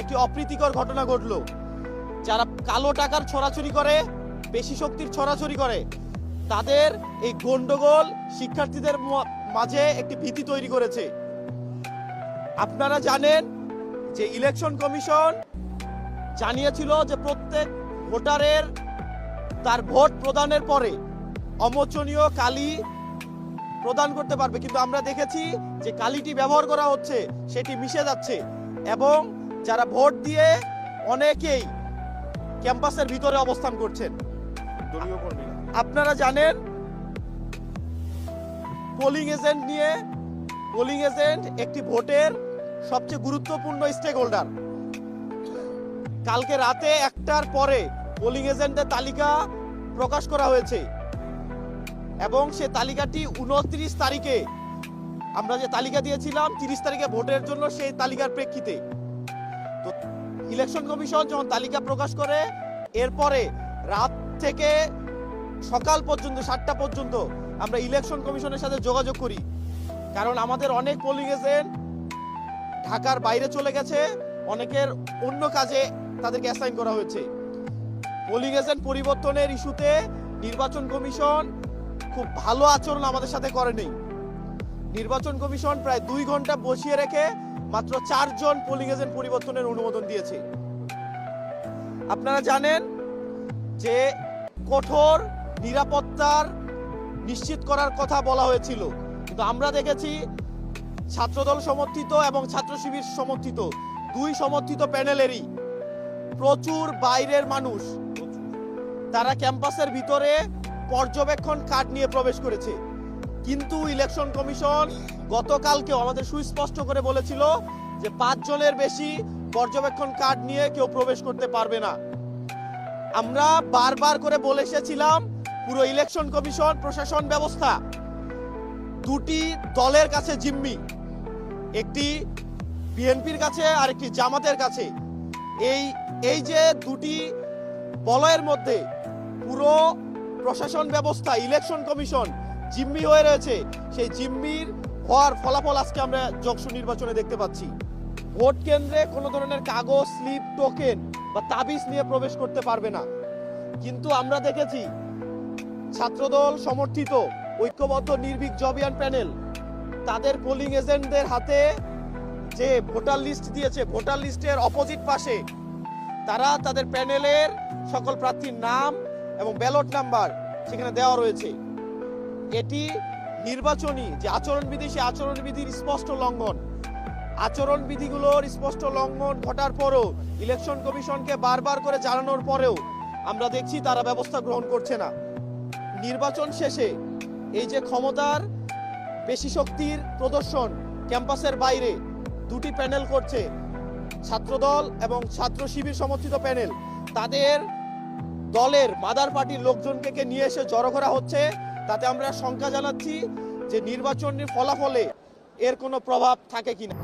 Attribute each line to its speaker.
Speaker 1: একটি অপ্রীতিকর ঘটনা ঘটলো। যারা কালো টাকার ছড়াছড়ি করে, বেশি শক্তির ছড়াছড়ি করে, তাদের এই গন্ডগোল শিক্ষার্থীদের মাঝে একটি ভীতি তৈরি করেছে। আপনারা জানেন যে ইলেকশন কমিশন জানিয়েছিল যে প্রত্যেক ভোটারের তার ভোট প্রদানের পরে অমোচনীয় কালি প্রদান করতে পারবে। কিন্তু আমরা দেখেছি যে কালিটি ব্যবহার করা হচ্ছে, সেটি মিশে যাচ্ছে এবং যারা ভোট দিয়ে অনেকেই ক্যাম্পাসের ভিতরে অবস্থান করছেন। আপনারা জানেন পোলিং এজেন্ট নিয়ে পোলিং এজেন্ট একটি ভোটের সবচেয়ে গুরুত্বপূর্ণ স্টেক হোল্ডার কালকে রাতে একটার পরে পোলিং এজেন্টের তালিকা প্রকাশ করা হয়েছে। এবং সে তালিকাটি উনত্রিশ তারিখে আমরা যে তালিকা দিয়েছিলাম তিরিশ তারিখে ভোটের জন্য সেই তালিকার প্রেক্ষিতে। ইলেকশন কমিশন যখন তালিকা প্রকাশ করে, এরপরে রাত থেকে সকাল পর্যন্ত, সাতটা পর্যন্ত আমরা ইলেকশন কমিশনের সাথে যোগাযোগ করি। কারণ আমাদের অনেক পোলিং এজেন্ট ঢাকার বাইরে চলে গেছে, অনেকের অন্য কাজে তাদেরকে অ্যাসাইন করা হয়েছে। পোলিং এজেন্ট পরিবর্তনের ইস্যুতে নির্বাচন কমিশন খুব ভালো আচরণ আমাদের সাথে করেনি নির্বাচন কমিশন প্রায় দুই ঘণ্টা বসিয়ে রেখে মাত্র চারজন পোলিং এজেন্ট পরিবর্তনের অনুমোদন দিয়েছে। আপনারা জানেন যে কঠোর নিরাপত্তার নিশ্চিত করার কথা বলা হয়েছিল। কিন্তু আমরা দেখেছি ছাত্রদল সমর্থিত এবং ছাত্র শিবির সমর্থিত। দুই সমর্থিত প্যানেলেরই প্রচুর বাইরের মানুষ, তারা ক্যাম্পাসের ভিতরে পর্যবেক্ষণ কার্ড নিয়ে প্রবেশ করেছে। কিন্তু ইলেকশন কমিশন গতকালকেও আমাদের সুস্পষ্ট করে বলেছিল যে পাঁচজনের বেশি পর্যবেক্ষণ কার্ড নিয়ে কেউ প্রবেশ করতে পারবে না। আমরা বারবার করে বলে এসেছিলাম, পুরো ইলেকশন কমিশন, প্রশাসন ব্যবস্থা, দুটি দলের কাছে জিম্মি। একটি বিএনপির কাছে আর একটি জামাতের কাছে। এই এই যে দুটি বলয়ের মধ্যে পুরো প্রশাসন ব্যবস্থা, ইলেকশন কমিশন জিম্মি হয়ে রয়েছে। সেই জিম্মির হওয়ার ফলাফল আজকে আমরা যকসু নির্বাচনে দেখতে পাচ্ছি। ভোট কেন্দ্রে কোনো ধরনের কাগজ, স্লিপ, টোকেন বা তাবিজ নিয়ে প্রবেশ করতে পারবে না। কিন্তু আমরা দেখেছি ছাত্রদল সমর্থিত ঐক্যবদ্ধ নির্ভীক জবিয়ান প্যানেল। তাদের পোলিং এজেন্টদের হাতে যে ভোটার লিস্ট দিয়েছে, ভোটার লিস্টের অপোজিট পাশে তারা তাদের প্যানেলের সকল প্রার্থীর নাম এবং ব্যালট নাম্বার সেখানে দেওয়া রয়েছে। এটি নির্বাচনী যে আচরণবিধি সে আচরণবিধির স্পষ্ট লঙ্ঘন। আচরণবিধিগুলোর স্পষ্ট লঙ্ঘন ঘটার পরও ইলেকশন কমিশনকে বারবার করে জানানোর পরেও আমরা দেখছি তারা ব্যবস্থা গ্রহণ করছে না। নির্বাচন শেষে এই যে ক্ষমতার পেশি শক্তির প্রদর্শন ক্যাম্পাসের বাইরে দুটি প্যানেল করছে, ছাত্রদল এবং ছাত্র শিবির সমর্থিত প্যানেল। তাদের দলের মাদার পার্টির লোকজনকে নিয়ে এসে জড়ো করা হচ্ছে। তাতে আমরা শঙ্কা জানাচ্ছি যে নির্বাচনের ফলাফলে এর কোনো প্রভাব থাকে কিনা।